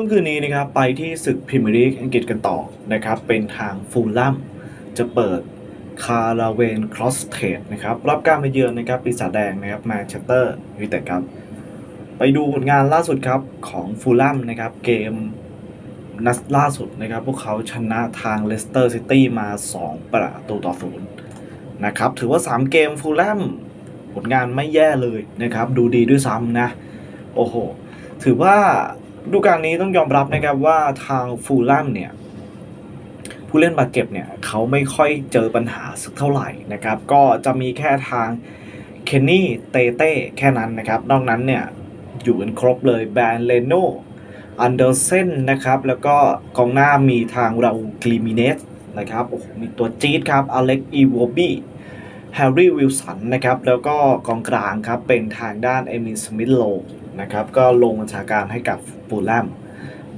ต้นคืนนี้นะครับไปที่ศึกพรีเมียร์ลีกอังกฤษกันต่อนะครับเป็นทางฟูลลัมจะเปิดคาราเวนครอสเทดนะครับรับการมาเยือนนะครับปีศาจแดงนะครับแมนเชสเตอร์ยูไนเต็ดครับไปดูผลงานล่าสุดครับของฟูลลัมนะครับเกมนัดล่าสุดนะครับพวกเขาชนะทางเลสเตอร์ซิตี้มา 2 ประตูต่อศูนย์นะครับถือว่า 3 เกมฟูลลัมผลงานไม่แย่เลยนะครับ ดูดีด้วยซ้ำนะ โอ้โห ถือว่า ดูกาลนี้ต้องยอมรับนะครับว่าทางฟูลแลมเนี่ยผู้เล่นบาดเจ็บเนี่ยเขาไม่ค่อยเจอปัญหาสักเท่าไหร่นะครับ ก็จะมีแค่ทางเคนนี่เตเต้แค่นั้นนะครับ นอกนั้นเนี่ยอยู่กันครบเลยแบรนเลโนอันเดอร์เซนนะครับ แล้วก็กองหน้ามีทางเรากลิมิเนสนะครับโอ้โหมีตัวจี๊ดครับอเล็กอีวอบี้แฮร์รี่วิลสันนะครับ แล้วก็กองกลางครับเป็นทางด้านเอมินสมิธโล นะครับ ก็ลงบัญชาการให้กับฟูลแลม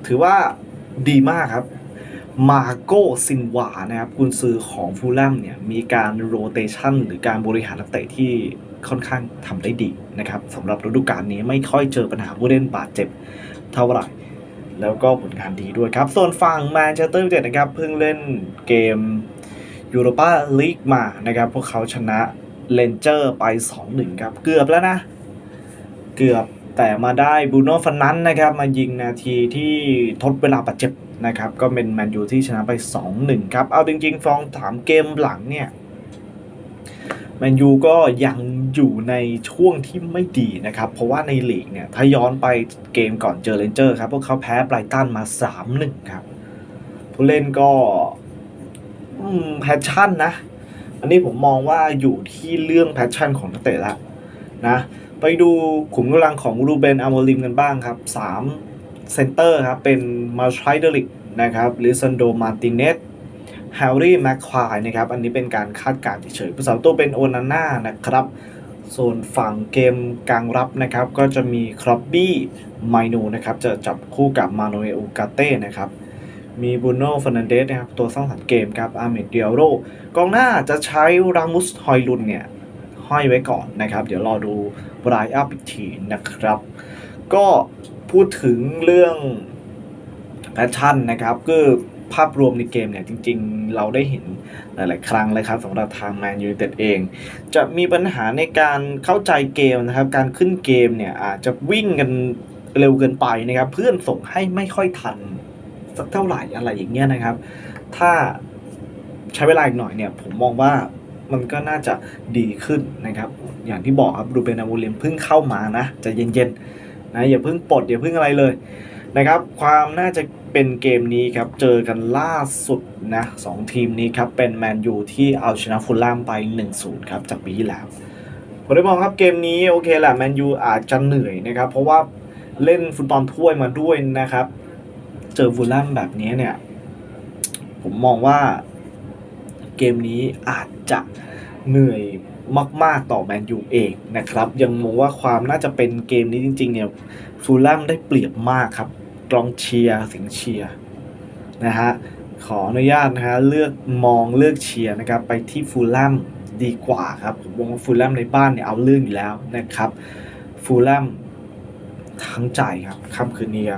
ถือว่าดีมากครับ มาโกซินวานะครับกุนซือของฟูลแลมเนี่ยมีการโรเตชันหรือการบริหารนักเตะที่ค่อนข้างทำได้ดีนะครับสำหรับฤดูกาลนี้ไม่ค่อยเจอปัญหาผู้เล่นบาดเจ็บเท่าไหร่แล้วก็ผลงานดีด้วยครับ ส่วนฝั่งแมนเชสเตอร์ยูไนเต็ดนะครับ เพิ่งเล่นเกมยูโรปาลีกมานะครับ พวกเขาชนะเลนเจอร์ไป 2-1 ครับ เกือบแล้วนะ เกือบ แต่มาได้บูโน่ฟันนั้นนะครับมายิงนาทีที่ทดเวลาบาดเจ็บนะครับก็เป็นแมนยูที่ชนะไป 2-1 ครับ เอาจริงๆ ฟองถามเกมหลังเนี่ยแมนยูก็ยังอยู่ในช่วงที่ไม่ดีนะครับ เพราะว่าในลีกเนี่ย ถ้าย้อนไปเกมก่อนเจอเรนเจอร์ครับ พวกเขาแพ้ไบรตันมา 3-1 ครับ ผู้เล่นก็แพชชั่นนะ อันนี้ผมมองว่าอยู่ที่เรื่องแพชชั่นของนักเตะละ นะไปดูขุมกำลังของรูเบนอามอลิมกันบ้างครับ3เซนเตอร์ครับเป็นมาร์ชไดริกนะครับลิซันโดมาติเนสแฮร์รี่แมคควายนะครับอันนี้เป็นการคาดการณ์เฉยๆผู้สาวตัวเป็นโอนาน่านะครับส่วนฝั่งเกมกลางรับนะครับ ก็จะมีครอบบี้ไมนูนะครับ จะจับคู่กับมาโนเอลกาเต้นะครับ มีบูโน่ฟ r นันเดสนะครับ ตัวสร้างสรรค์เกมครับอาร์เมดเดียโรกองหน้าจะใช้รามุสฮอยลุนเนี่ย ห้อยไว้ก่อนนะครับ เดี๋ยวรอดูรายอัพอีกทีนะครับ ก็พูดถึงเรื่องแพชชั่นนะครับก็ภาพรวมในเกมเนี่ยจริงๆ เราได้เห็นหลายๆ ครั้งเลยครับสำหรับทางแมนยูเต็ดเอง จะมีปัญหาในการเข้าใจเกมนะครับ การขึ้นเกมเนี่ยอาจจะวิ่งกันเร็วเกินไปนะครับ เพื่อนส่งให้ไม่ค่อยทัน สักเท่าไหร่อะไรอย่างเงี้ยนะครับ ถ้าใช้เวลาอีกหน่อยเนี่ยผมมองว่า มันก็น่าจะดีขึ้นนะครับ อย่างที่บอกครับรูเบนอามูเลมเพิ่งเข้ามานะจะเย็นๆนะอย่าเพิ่งปลดอย่าเพิ่งอะไรเลยนะครับ ความน่าจะเป็นเกมนี้ครับ เจอกันล่าสุดนะสองทีมนี้ครับ เป็นแมนยูที่เอาชนะฟูลแลมไป 1-0 ครับจากปีที่แล้วผมได้มองครับเกมนี้โอเคแหละแมนยูอาจจะเหนื่อยนะครับ เพราะว่าเล่นฟุตบอลถ้วยมาด้วยนะครับ เจอฟูลแลมแบบนี้เนี่ย ผมมองว่า เกมนี้อาจจะเหนื่อยมาก ๆ ต่อแมนยูเองนะครับ ยังมองว่าความน่าจะเป็นเกมนี้จริง ๆ เนี่ยฟูลแลมได้เปรียบมากครับกองเชียร์สิงเชียร์นะฮะขออนุญาตนะฮะเลือกมองเลือกเชียร์นะครับไปที่ฟูลแลมดีกว่าครับผมมองว่าฟูลแลมในบ้านเนี่ยเอาเรื่องอยู่แล้วนะครับฟูลแลมทั้งใจครับค่ำคืนนี้